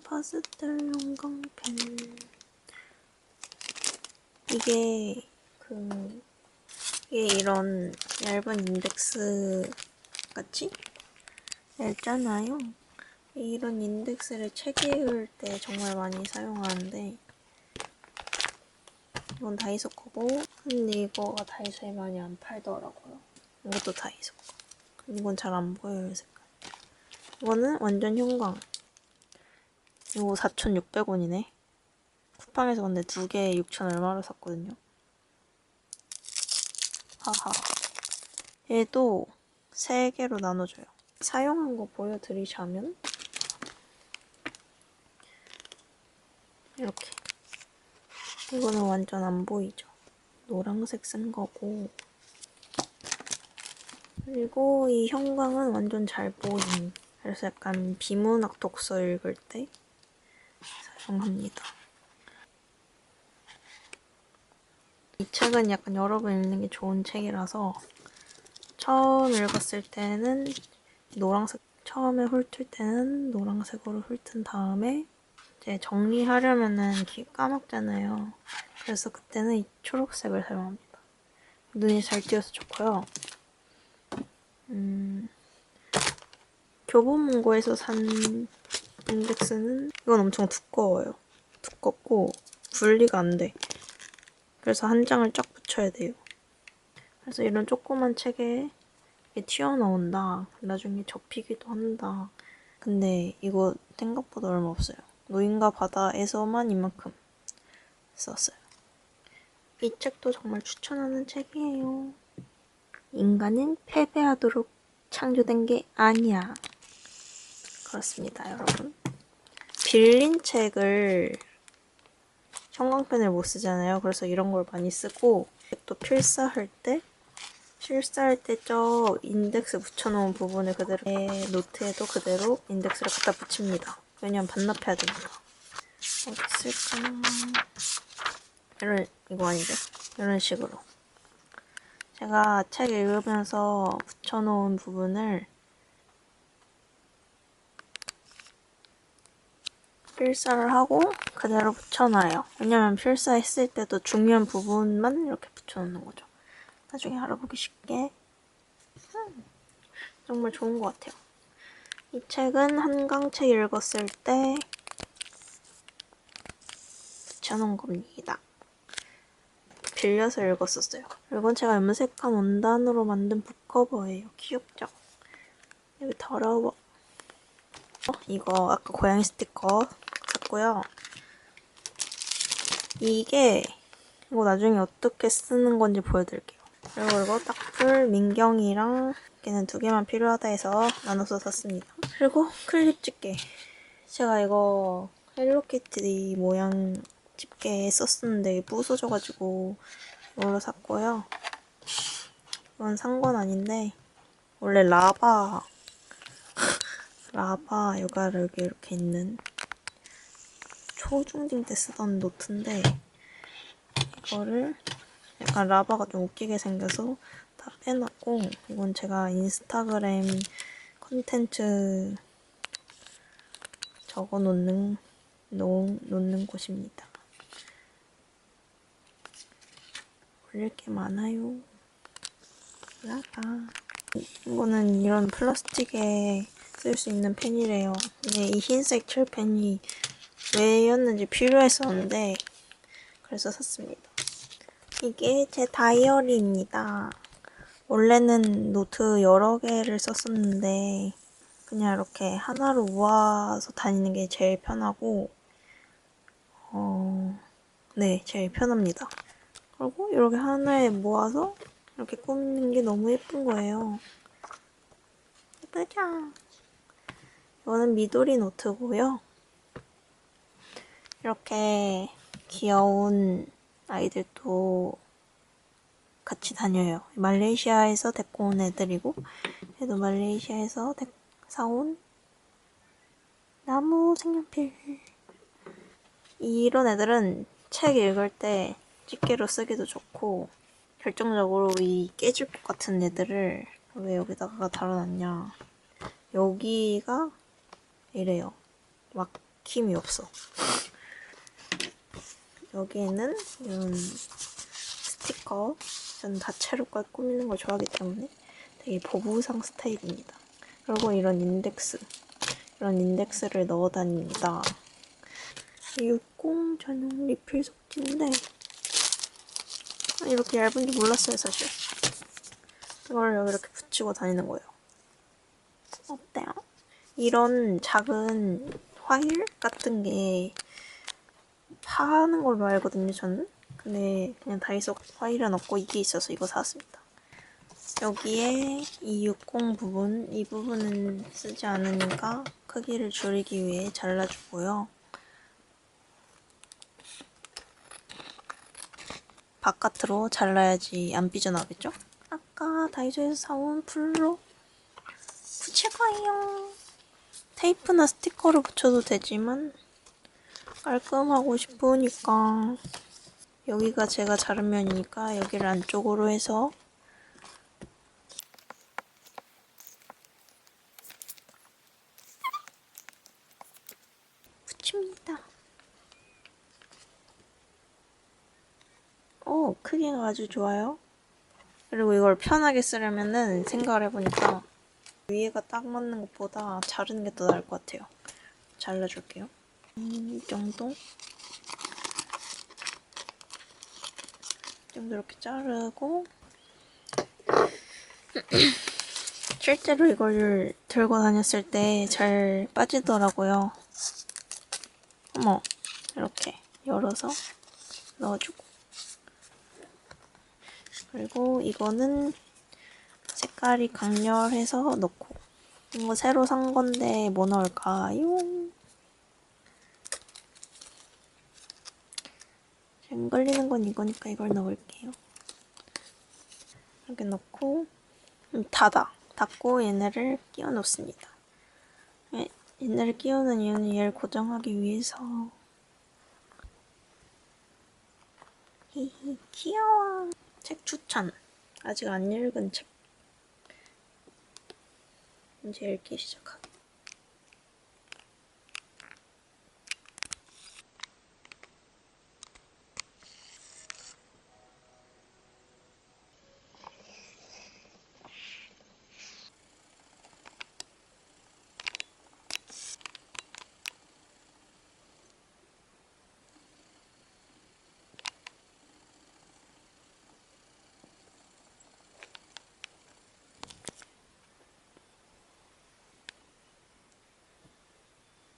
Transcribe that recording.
파스텔 형광펜 이게 그 이게 이런 얇은 인덱스 같이 얇잖아요. 이런 인덱스를 책 읽을 때 정말 많이 사용하는데 이건 다이소 거고 근데 이거가 다이소에 많이 안 팔더라고요. 이것도 다이소 거. 근데 이건 잘 안 보여요 색깔. 이거는 완전 형광. 이거 4,600원이네. 쿠팡에서 근데 두 개에 6천 얼마로 샀거든요. 하하. 얘도 세 개로 나눠줘요. 사용한 거 보여드리자면 이렇게 이거는 완전 안 보이죠. 노란색 쓴 거고 그리고 이 형광은 완전 잘 보임. 그래서 약간 비문학 독서 읽을 때 사용합니다. 이 책은 약간 여러 번 읽는 게 좋은 책이라서 처음 읽었을 때는 노란색 처음에 훑을 때는 노란색으로 훑은 다음에 이제 정리하려면은 기- 까먹잖아요. 그래서 그때는 이 초록색을 사용합니다. 눈이 잘 띄어서 좋고요. 음, 교보문고에서 산 인덱스는 이건 엄청 두꺼워요. 두껍고 분리가 안 돼. 그래서 한 장을 쫙 붙여야 돼요. 그래서 이런 조그만 책에 이게 튀어나온다. 나중에 접히기도 한다. 근데 이거 생각보다 얼마 없어요. 노인과 바다에서만 이만큼 썼어요. 이 책도 정말 추천하는 책이에요. 인간은 패배하도록 창조된 게 아니야. 그렇습니다, 여러분. 빌린 책을 형광펜을 못 쓰잖아요. 그래서 이런 걸 많이 쓰고 또 필사할 때 필사할 때 저 인덱스 붙여놓은 부분을 그대로 내 노트에도 그대로 인덱스를 갖다 붙입니다. 왜냐면 반납해야 되니까. 어디 있을까? 이런 이거 아니죠? 이런 식으로. 제가 책 읽으면서 붙여놓은 부분을 필사를 하고 그대로 붙여놔요. 왜냐면 필사했을 때도 중요한 부분만 이렇게 붙여놓는 거죠. 나중에 알아보기 쉽게. 음, 정말 좋은 것 같아요. 이 책은 한강책 읽었을 때 붙여놓은 겁니다. 빌려서 읽었었어요. 이건 제가 염색한 원단으로 만든 북커버예요. 귀엽죠? 여기 더러워. 어, 이거 아까 고양이 스티커 샀고요. 이게 이거 나중에 어떻게 쓰는 건지 보여드릴게요. 그리고 이거 딱풀 민경이랑 걔는 두 개만 필요하다 해서 나눠서 샀습니다. 그리고 클립 집게. 제가 이거 헬로키티 모양 집게 썼었는데 부서져가지고 이걸로 샀고요. 이건 산 건 아닌데 원래 라바 라바 요가를 이렇게 있는 초중딩 때 쓰던 노트인데 이거를 약간 라바가 좀 웃기게 생겨서 다 빼놨고 이건 제가 인스타그램 컨텐츠 적어 놓는 놓, 놓는 곳입니다. 올릴 게 많아요. 라바 이거는 이런 플라스틱에 쓸 수 있는 펜이래요. 근데 이 흰색 칠펜이 왜였는지 필요했었는데 그래서 샀습니다. 이게 제 다이어리입니다. 원래는 노트 여러 개를 썼었는데 그냥 이렇게 하나로 모아서 다니는 게 제일 편하고 어, 네, 제일 편합니다. 그리고 이렇게 하나에 모아서 이렇게 꾸미는 게 너무 예쁜 거예요. 예쁘죠? 이거는 미도리 노트고요. 이렇게 귀여운 아이들도 같이 다녀요. 말레이시아에서 데리고 온 애들이고, 얘도 말레이시아에서 데- 사온 나무 색연필. 이런 애들은 책 읽을 때 집게로 쓰기도 좋고, 결정적으로 이 깨질 것 같은 애들을 왜 여기다가 달아놨냐. 여기가 이래요. 막 힘이 없어. 여기에는 이런 스티커. 저는 다채롭게 꾸미는 걸 좋아하기 때문에 되게 보부상 스타일입니다. 그리고 이런 인덱스. 이런 인덱스를 넣어 다닙니다. 60 전용 리필 속지인데 이렇게 얇은 줄 몰랐어요, 사실. 이걸 여기 이렇게 붙이고 다니는 거예요. 어때요? 이런 작은 화일 같은 게 파는 걸로 알거든요, 저는. 근데 그냥 다이소 화일은 없고 이게 있어서 이거 사왔습니다. 여기에 이 60 부분, 이 부분은 쓰지 않으니까 크기를 줄이기 위해 잘라주고요. 바깥으로 잘라야지 안 삐져나오겠죠? 아까 다이소에서 사온 풀로 붙일 거예요. 테이프나 스티커를 붙여도 되지만 깔끔하고 싶으니까 여기가 제가 자른 면이니까 여기를 안쪽으로 해서 붙입니다. 오, 크기가 아주 좋아요. 그리고 이걸 편하게 쓰려면은 생각을 해보니까 위에가 딱 맞는 것보다 자르는 게 더 나을 것 같아요. 잘라줄게요. 음, 이 정도? 이 정도 이렇게 자르고 실제로 이걸 들고 다녔을 때 잘 빠지더라고요. 어머, 이렇게 열어서 넣어주고 그리고 이거는 색깔이 강렬해서 넣고 이거 새로 산 건데 뭐 넣을까요? 잘 걸리는 건 이거니까 이걸 넣을게요. 이렇게 넣고 음, 닫아. 닫고 얘네를 끼워 놓습니다. 얘- 얘네를 끼우는 이유는 얘를 고정하기 위해서 히히 귀여워. 책 추천. 아직 안 읽은 책. 이제 읽기 시작하기.